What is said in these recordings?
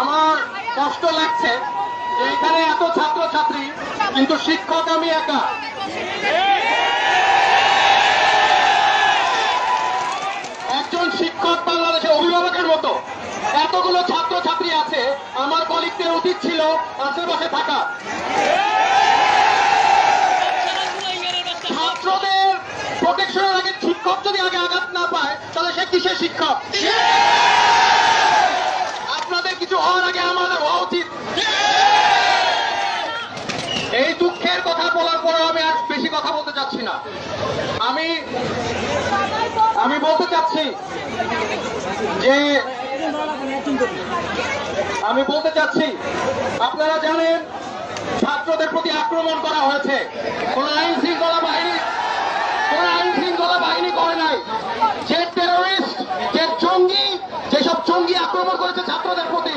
আমার কষ্ট লাগছে যে এখানে এত ছাত্র ছাত্রী কিন্তু শিক্ষক আমি একা। একজন শিক্ষক বাংলাদেশের অভিভাবকের মতো। এতগুলো ছাত্র ছাত্রী আছে, আমার কলিগদের উচিত ছিল, আশেপাশে থাকা। ছাত্রদের প্রোটেকশনের আগে শিক্ষক যদি আগে আঘাত না পায়, তাহলে সে কিসের শিক্ষক আপনাদের কিছু হওয়ার আগে আমাদের হওয়া উচিত এই দুঃখের কথা বলার পরে আমি আর বেশি কথা বলতে চাচ্ছি না আমি বলতে চাচ্ছি যে, আমি বলতে চাচ্ছি, আপনারা জানেন ছাত্রদের প্রতি আক্রমণ করা হয়েছে। কোন আইন শৃঙ্খলা বাহিনী, কোন আইন শৃঙ্খলা বাহিনী করে নাই। যে টেরোরিস্ট যে জঙ্গি, যেসব জঙ্গি আক্রমণ করেছে ছাত্রদের প্রতি।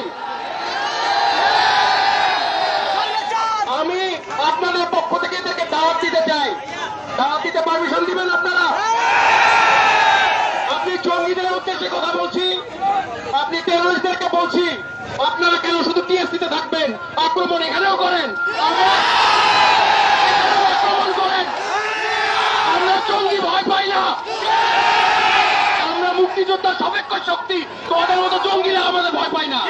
আমি আপনাদের পক্ষ থেকে এদেরকে দাওয়াত দিতে চাই। দাওয়াত দিতে পারমিশন দিবেন আপনারা? আপনি জঙ্গিদের উদ্দেশ্যে কথা বলছি। আপনি টেরোরিস্টদেরকে বলছি। আপনারা কেন শুধু টিএসসিতে থাকবেন? আক্রমণ এখানেও করেন। আক্রমণ করেন। আমরা জঙ্গি ভয় পাই না। আমরা মুক্তিযোদ্ধা সবেক্ষ শক্তি। তোমাদের মতো জঙ্গিরা আমাদের ভয় পায় না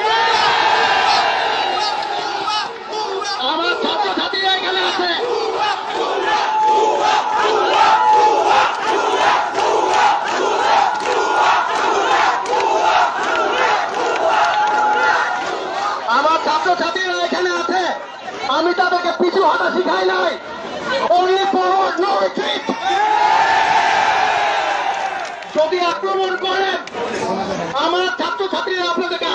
আমার ছাত্র ছাত্রীরা এখানে আছে আমার ছাত্র ছাত্রীরা এখানে আছে। আমি তাদেরকে পিছু হাঁটা শিখাই নাই। অনলি ফরওয়ার্ড নো রিট্রিট যদি আক্রমণ করেন, আমার ছাত্র ছাত্রীরা আপনাদেরকে